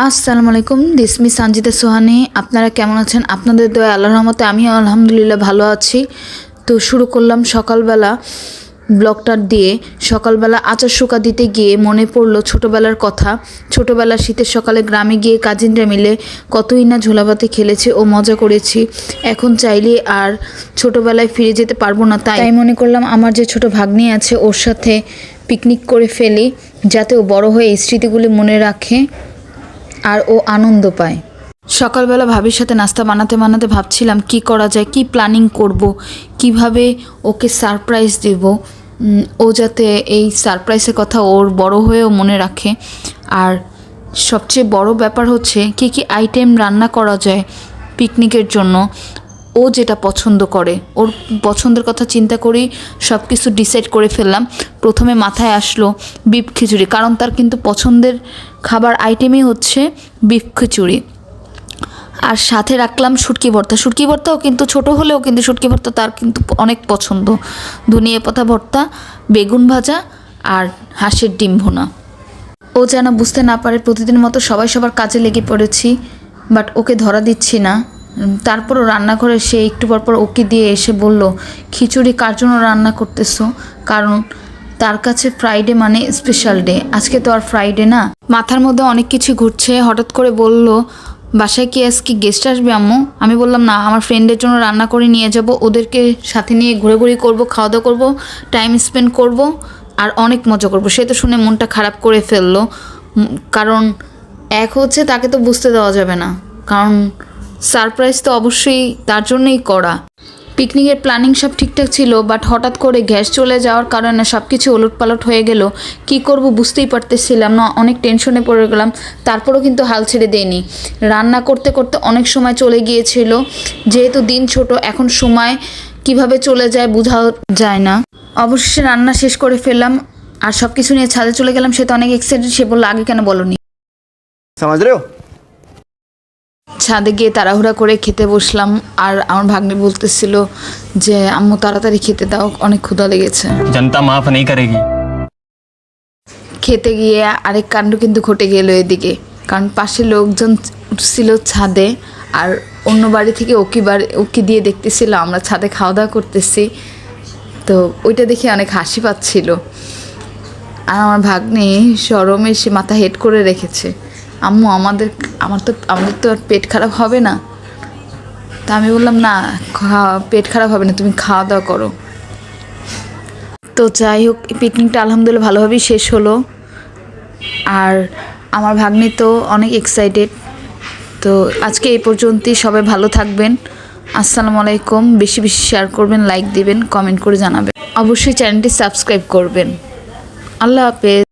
আসসালামু আলাইকুম দিসমি সঞ্জিতা সোহানি আপনারা কেমন আছেন? আপনাদের দয়া আল্লাহর রহমতে আমিও আলহামদুলিল্লাহ ভালো আছি। তো শুরু করলাম সকালবেলা ব্লগটা দিয়ে। সকালবেলা আচার শুকা দিতে গিয়ে মনে পড়ল ছোটোবেলার কথা। ছোটোবেলা শীতের সকালে গ্রামে গিয়ে কাজিনরা মিলে কতই না ঝোলাভাতে খেলেছি ও মজা করেছি। এখন চাইলে আর ছোটোবেলায় ফিরে যেতে পারব না, তাই তাই মনে করলাম আমার যে ছোট ভাগ্নি আছে ওর সাথে পিকনিক করে ফেলি, যাতে ও বড় হয়ে স্মৃতিগুলি মনে রাখে। আর ও আনন্দ পায়। সকালবেলা ভাবির সাথে নাস্তা বানাতে বানাতে ভাবছিলাম, কি করা যায়, কি প্ল্যানিং করব, কীভাবে ওকে সারপ্রাইজ দেব। ও যাতে এই সারপ্রাইজের কথা ওর বড় হয়েও মনে রাখে। আর সবচেয়ে বড় ব্যাপার হচ্ছে, কি কি আইটেম রান্না করা যায় পিকনিকের জন্য। ও যেটা পছন্দ করে। ওর পছন্দের কথা চিন্তা করেই সব কিছু ডিসাইড করে ফেললাম। প্রথমে মাথায় আসলো বিফ খিচুড়ি, কারণ তার কিন্তু পছন্দের খাবার আইটেমই হচ্ছে বিফ খিচুড়ি। আর সাথে রাখলাম শুটকি ভর্তা। শুটকি ভর্তাও কিন্তু ছোট হলেও কিন্তু শুটকি ভর্তা তার কিন্তু অনেক পছন্দ। ধনিয়া পাতা ভর্তা, বেগুন ভাজা আর হাঁসের ডিম ভোনা। ও যেন বুঝতে না পারে প্রতিদিন মতো সবাই সবার কাজে লেগে পড়েছি বাট ওকে ধরা দিচ্ছি না। তারপরও রান্নাঘরে সে একটু পর পর ওকে দিয়ে এসে বলল, খিচুড়ি কার জন্য রান্না করতেছো? কারণ তার কাছে ফ্রাইডে মানে স্পেশাল ডে আজকে তো আর ফ্রাইডে না। মাথার মধ্যে অনেক কিছু ঘুরছে। হঠাৎ করে বলল, বাসায় কি আজকে গেস্ট আসবে আম্মু? আমি বললাম, না, আমার ফ্রেন্ডের জন্য রান্না করে নিয়ে যাব। ওদেরকে সাথে নিয়ে ঘোরাঘুরি করব খাওয়া দাওয়া করব টাইম স্পেন্ড করব, আর অনেক মজা করব। সে তো শুনে মনটা খারাপ করে ফেলল। কারণ এক হচ্ছে তাকে তো বুঝতে দেওয়া যাবে না। কারণ সারপ্রাইজ তো অবশ্যই তার জন্যই করা। পিকনিকের প্ল্যানিং সব ঠিকঠাক ছিল, বাট হঠাৎ করে গ্যাস চলে যাওয়ার কারণে সব কিছু ওলটপালট হয়ে গেল। কি করব বুঝতেই পারতেছিলাম না, অনেক টেনশনে পড়ে গেলাম, তারপরও কিন্তু হাল ছেড়ে দেয়নি রান্না করতে করতে অনেক সময় চলে গিয়েছিল, যেহেতু দিন ছোট, এখন সময় কীভাবে চলে যায় বোঝা যায় না। অবশেষে রান্না শেষ করে ফেললাম, আর সব কিছু নিয়ে ছাদে চলে গেলাম, সে তো অনেক এক্সাইটেড সে বলল, আগে কেন বলনি? সমাজ রেও ছাদে গিয়ে তাড়াহুড়া করে খেতে বসলাম আর আমার ভাগ্নি বলতেছিল যে আম্মু তাড়াতাড়ি খেতে দাও অনেক ক্ষুধা লেগেছে। জনতা মাফ নেই করেগি খেতে গিয়ে আরেক কাণ্ড কিন্তু ঘটে গেল এদিকে। কারণ পাশে লোকজন উঠছিল ছাদে আর অন্য বাড়ি থেকে ওকি বাড়ি ওকি দিয়ে দেখতেছিল আমরা ছাদে খাওয়া দাওয়া করতেছি। তো ওইটা দেখে অনেক হাসি পাচ্ছিল। আর আমার ভাগ্নে সরমে সে মাথা হেড করে রেখেছে। আম্মু, আমাদের, আমার তো, আমাদের তো পেট খারাপ হবে না। তা আমি বললাম, না পেট খারাপ হবে না, তুমি খাওয়া দাওয়া করো। তো যাই হোক পিকনিকটা আলহামদুলিল্লাহ ভালোভাবেই শেষ হলো। আর আমার ভাগ্নি তো অনেক এক্সাইটেড তো আজকে এই পর্যন্তই, সবাই ভালো থাকবেন। আসসালামু আলাইকুম। বেশি বেশি শেয়ার করবেন লাইক দিবেন কমেন্ট করে জানাবেন। অবশ্যই চ্যানেলটি সাবস্ক্রাইব করবেন। আল্লাহ হাফেজ।